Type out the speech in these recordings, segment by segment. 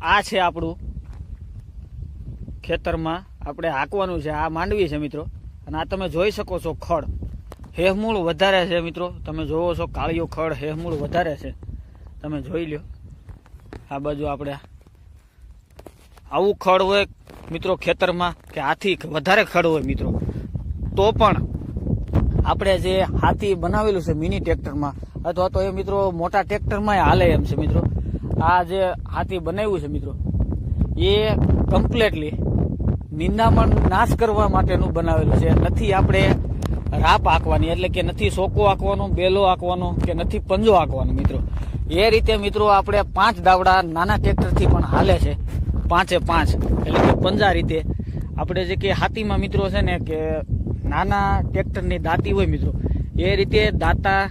આ છે આપણું ખેતરમાં આપણે હાંકવાનું છે. આ માંડવી છે મિત્રો. અને આ તમે જોઈ શકો છો ખડ. હેહમૂળ વધારે છે મિત્રો. તમે જોવો છો કાળિયો ખડ હેહમૂળ વધારે છે. તમે જોઈ લો આ બાજુ આપણે આવું ખડ હોય મિત્રો ખેતરમાં કે આથી વધારે ખડ હોય મિત્રો. તો પણ આપણે જે હાથી બનાવેલું છે મિની ટ્રેક્ટરમાં, અથવા તો એ મિત્રો મોટા ટ્રેક્ટરમાં હાલે એમ છે મિત્રો. આ જે હાથી બનાવ્યું છે મિત્રો, એ કમ્પ્લેટલી નિંદામણ નાશ કરવા માટેનું બનાવેલું છે. નથી આપણે રાપ આંકવાની, એટલે કે નથી સોકો આંકવાનો, બેલો આંકવાનો કે નથી પંજો આંકવાનો મિત્રો. એ રીતે મિત્રો આપણે પાંચ દાવડા નાના ટ્રેક્ટરથી પણ હાલે છે. પાંચે પાંચ, એટલે કે પંજા રીતે. આપણે જે કે હાથીમાં મિત્રો છે ને કે નાના ટ્રેક્ટરની દાંતી હોય મિત્રો, એ રીતે દાંતા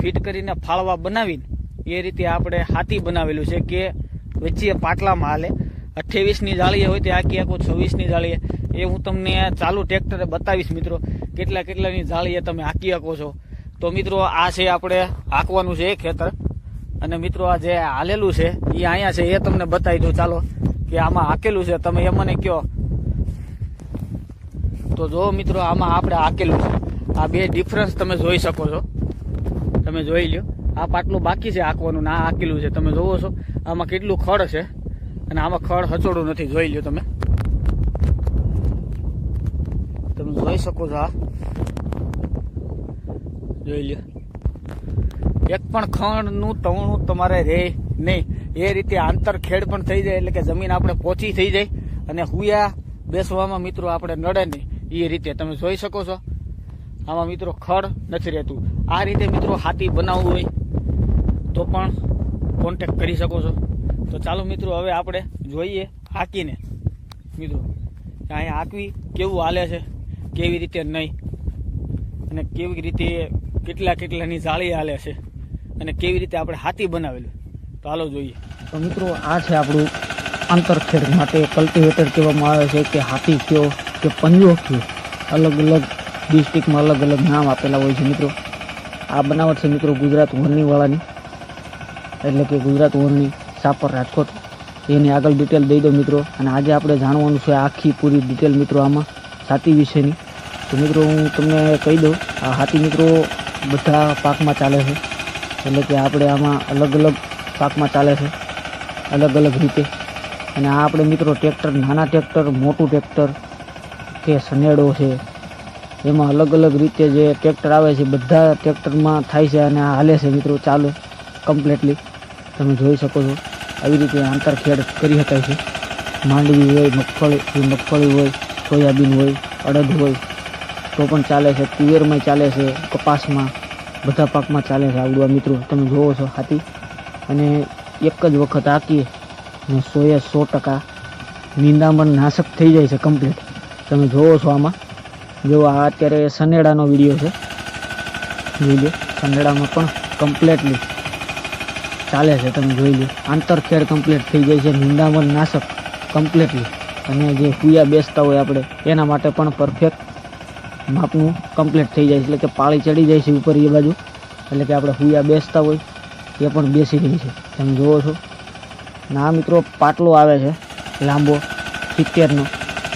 ફિટ કરીને ફાળવા બનાવીને એ રીતે આપણે હાથી બનાવેલું છે કે વચ્ચે પાટલામાં હાલે. અઠ્યાવીસની જાળીએ હોય તે આખી આખું છવ્વીસની જાળીએ. એ હું તમને ચાલુ ટ્રેક્ટરે બતાવીશ મિત્રો, કેટલા કેટલાની જાળીએ તમે હાંકી શકો છો. તો મિત્રો, આ છે આપણે હાંકવાનું છે ખેતર. અને મિત્રો, આ જે હાલેલું છે, એ અહીંયા છે, એ તમને બતાવી દઉં. ચાલો, કે આમાં હાકેલું છે. તમે એ મને કહો. તો જો મિત્રો, આમાં આપણે હાકેલું છે. આ બે ડિફરન્સ તમે જોઈ શકો છો. તમે જોઈ લ્યો. આ પાટલું બાકી છે, આંકવાનું આ હાકેલું છે. તમે જોવો છો, આમાં કેટલું ખડ છે અને આમાં ખડ હચોડું નથી. જોઈ લ્યો તમે. તમે જોઈ શકો છો આ. જોઈ લ્યો. એક પણ ખણનું તવણું તમારે રહે નહીં. એ રીતે આંતર ખેડ પણ થઈ જાય, એટલે કે જમીન આપણે પોચી થઈ જાય અને હુયા બેસવામાં મિત્રો આપણે નડે નહીં. એ રીતે. તમે જોઈ શકો છો. આમાં મિત્રો ખડ નથી રહેતું. આ રીતે મિત્રો હાથી બનાવવું હોય તો પણ કોન્ટેક કરી શકો છો. તો ચાલો મિત્રો, હવે આપણે જોઈએ હાંકીને. મિત્રો, અહીંયા હાંકવી કેવું હાલે છે, કેવી રીતે નહીં, અને કેવી રીતે કેટલા કેટલાની જાળી હાલે છે, અને કેવી રીતે આપણે હાથી બનાવેલું. તો હાલો જોઈએ. તો મિત્રો, આ છે આપણું આંતરખેડ માટે કલ્ટિવેટર કહેવામાં આવે છે કે હાથી કયો કે પંજો કયો. અલગ અલગ ડિસ્ટ્રિક્ટમાં અલગ અલગ નામ આપેલા હોય છે મિત્રો. આ બનાવટ છે મિત્રો ગુજરાત વરણીવાળાની એટલે કે ગુજરાત ઓનની સાપર રાજકોટ. એની આગળ ડિટેલ દઈ દો મિત્રો. અને આજે આપણે જાણવાનું છે આખી પૂરી ડિટેલ મિત્રો આમાં છાતી વિશેની. તો મિત્રો હું તમને કહી દઉં, આ હાથી મિત્રો બધા પાકમાં ચાલે છે. એટલે કે આપણે આમાં અલગ અલગ પાકમાં ચાલે છે. અલગ અલગ રીતે. અને આ આપણે મિત્રો ટ્રેક્ટર નાના ટ્રેક્ટર મોટું ટ્રેક્ટર કે સનેડો છે. એમાં અલગ અલગ રીતે જે ટ્રેક્ટર આવે છે, બધા ટ્રેક્ટરમાં થાય છે અને હાલે છે મિત્રો ચાલે કમ્પ્લીટલી તમે જોઈ શકો છો, આવી રીતે આંતરખેડ કરી શકાય છે. માંડવી હોય, મગફળી મગફળી હોય, સોયાબીન હોય, અડદ હોય, તો પણ ચાલે છે તુવેરમાં ચાલે છે, કપાસમાં, બધા પાકમાં ચાલે છે આવડું આ મિત્રો, તમે જોવો છો હાથી. અને એક જ વખત હાકીએ, ને સોએ સો ટકા નિંદામણ નાશક થઈ જાય છે કમ્પ્લીટ તમે જોવો છો આમાં. જો આ અત્યારે સનેડાનો વીડિયો છે. લો સનેડામાં પણ કમ્પ્લેટલી ચાલે છે, તમે જોઈ લો. આંતરખેડ કમ્પ્લીટ થઈ જાય છે, નિંદામણ નાશક કમ્પ્લીટલી અને જે હુયા બેસતા હોય આપણે, એના માટે પણ પરફેક્ટ માપનું કમ્પ્લીટ થઈ જાય છે. એટલે કે પાળી ચડી જાય છે ઉપર એ બાજુ. એટલે કે આપણે હુયા બેસતા હોય, એ પણ બેસી રહી છે. તમે જુઓ છો. ના મિત્રો, પાટલો આવે છે, લાંબો, સિત્તેરનો.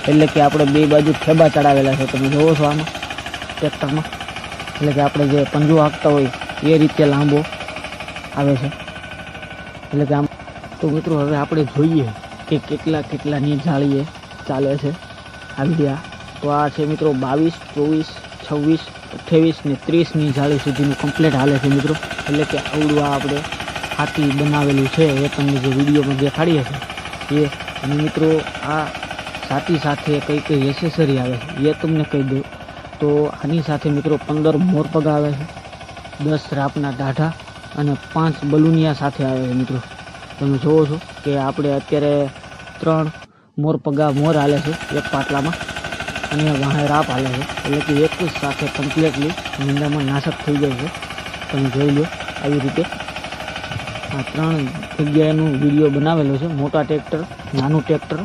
એટલે કે આપણે બે બાજુ ઠેબા ચડાવેલા છે. તમે જુઓ છો આમાં ટ્રેક્ટરમાં એટલે કે આપણે જે પંજો હાંકતા હોય, એ રીતે લાંબો આવે છે. એટલે કે આમ તો મિત્રો હવે આપણે જોઈએ કે કેટલા કેટલાની જાળીએ ચાલે છે. આવી આ તો આ છે મિત્રો બાવીસ, ચોવીસ, છવ્વીસ, અઠ્યાવીસ ને ત્રીસની જાળી સુધીનું કમ્પ્લીટ હાલે છે મિત્રો. એટલે કે આવડું આ આપણે હાથી બનાવેલું છે. એ તમને જે વિડીયોમાં દેખાડીએ છે, એ અને મિત્રો આ સાથી સાથે કઈ કઈ એસેસરી આવે છે, એ તમને કહી દઉં. તો આની સાથે મિત્રો પંદર મોરપગ આવે છે, દસ રાપના દાઢા અને પાંચ બલુનિયા સાથે આવે છે મિત્રો. તમે જોવો છો કે આપણે અત્યારે ત્રણ મોર પગા મોર હાલે છે, એક પાટલામાં અને વાહે રાપ હાલે છે. એટલે કે એક જ સાથે કમ્પ્લીટલી નિંદામાં નાશક થઈ જાય છે. તમે જોઈ લો આવી રીતે. આ ત્રણ જગ્યાએનું વીડિયો બનાવેલો છે. મોટા ટ્રેક્ટર, નાનું ટ્રેક્ટર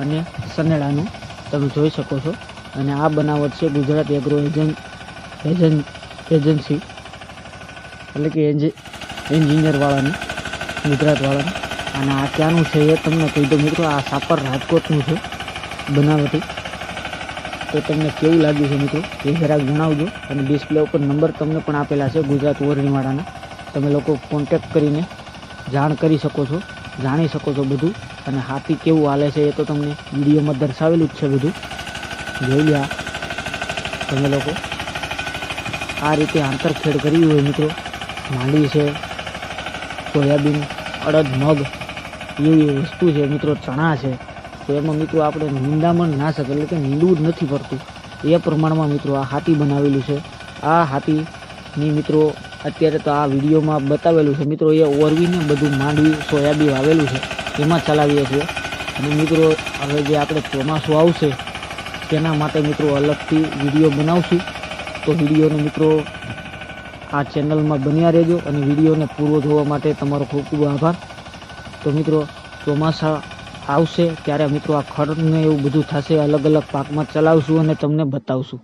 અને સનેડાનું. તમે જોઈ શકો છો. અને આ બનાવટ છે Gujarat agro agent agent agency. એટલે કે એન્જિનિયરવાળાની, ગુજરાતવાળાની. અને આ ક્યાંનું છે એ તમને કહી દઉં મિત્રો, આ સાપર રાજકોટનું છે બનાવટી. તો તમને કેવું લાગ્યું છે મિત્રો? એ જરાક જણાવજો. અને ડિસ્પ્લે ઉપર નંબર તમને પણ આપેલા છે ગુજરાત ઓરણીવાળાના. તમે લોકો કોન્ટેક્ટ કરીને જાણ કરી શકો છો, જાણી શકો છો બધું. અને હાથી કેવું હાલે છે એ તો તમને વિડીયોમાં દર્શાવેલું જ છે બધું. જોઈ લ્યા. તમે લોકો આ રીતે આંતરખેડ કરવી હોય મિત્રો. માંડવી છે. સોયાબીન, અડદ, મગ એવી વસ્તુ છે મિત્રો, ચણા છે. તો એમાં મિત્રો આપણે નિંદામણ ના શકે એટલે કે નીંદવું જ નથી પડતું. એ પ્રમાણમાં મિત્રો આ હાથી બનાવેલું છે. આ હાથીની મિત્રો અત્યારે તો આ વિડીયોમાં બતાવેલું છે. મિત્રો એ ઓરવીને બધું માંડવી, સોયાબીન વાવેલું છે. એમાં ચલાવીએ છીએ. અને મિત્રો હવે જે આપણે ચોમાસું આવશે, તેના માટે મિત્રો અલગથી વીડિયો બનાવશું. તો વિડીયોને મિત્રો આ ચેનલમાં બન્યા રહેજો અને વિડીયોને પૂરો જોવા માટે તમારો ખૂબ ખૂબ આભાર. તો મિત્રો, ચોમાસા આવશે ત્યારે મિત્રો આ ખડને એવું બધું થશે, અલગ અલગ પાકમાં ચલાવશું અને તમને બતાવશું.